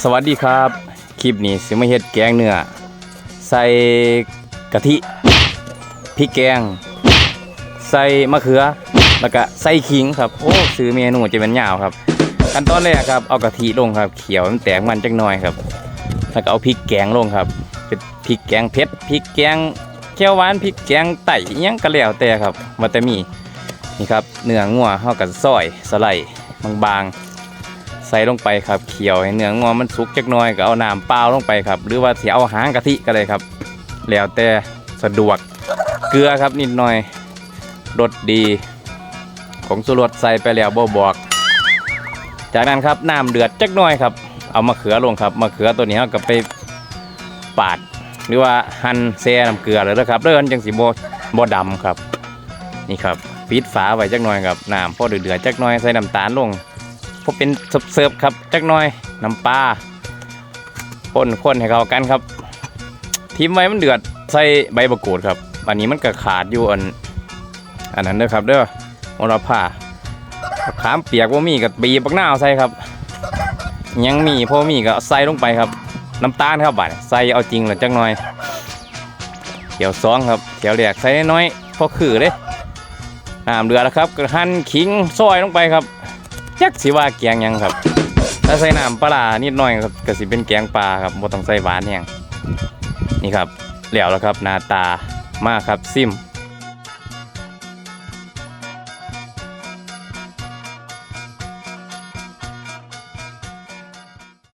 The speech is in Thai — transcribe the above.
สวัสดีครับ คลิปนี้สิมาเฮ็ดแกงเนื้อใส่กะทิพริกแกง ใส่มะเขือ แล้วก็ใส่ขิงครับโอ้ซื้อเมนูจะเป็นยาวครับ ขั้นตอนแรกครับเอากะทิลงครับ เขียวมันแตกมันจักหน่อยครับ แล้วก็เอาพริกแกงลงครับเป็นพริกแกงเผ็ดพริกแกงเขียวหวานพริกแกงไต่ยังก็แล้วแต่ครับว่าแต่มีนี่ครับเนื้องัวเฮากับซอยสไลด์บางๆ ใส่ลงไปครับเคี่ยวให้เนื้องอมันสุกจักน่อยก็เอาน้ำเปล่าลงไปครับ หรือว่าสิเอาหางกะทิก็ได้ครับ แล้วแต่สะดวกเกลือครับนิดหน่อยรสดี ของสุรสใส่ไปแล้วบ่บอก จากนั้นครับน้ำเดือดจักน่อยครับ เอามะเขือลงครับมะเขือตัวนี้เราก็ไปปาด หรือว่าหั่นแซ่น้ำเกลือเลยนะครับเรื่อนจังสีโบโบดำครับ นี่ครับปิดฝาไว้จักน่อยครับน้ำพอเดือดๆจักน่อยใส่น้ำตาลลง พอเป็นเสิร์ฟครับจักหน่อยน้ำปลาคนคนให้เข้ากันครับทิมไว้มันเดือดใส่ใบมะกรูดครับอันนี้มันก็ขาดอยู่อันอันนั้นเด้อครับเด้อมรผ้าขามเปียกว่ามีกับบีบักหน้าวใส่ครับ ยังมีพอมีก็ใส่ลงไปครับ น้ำตาลครับบาดใส่เอาจริงเลยจักหน่อยเขียวซองครับเขียวแหลกใส่น้อยพอคือเด้น้ำเดือดแล้วครับก็หั่นขิงซอยลงไปครับ จักสิว่าแกงหยังครับ ถ้าใส่น้ำปลาร้านิดหน่อยครับก็สิเป็นแกงปลาครับบ่ต้องใส่หวานแฮงนี่ครับแล้วแล้วครับหน้าตามากครับซิม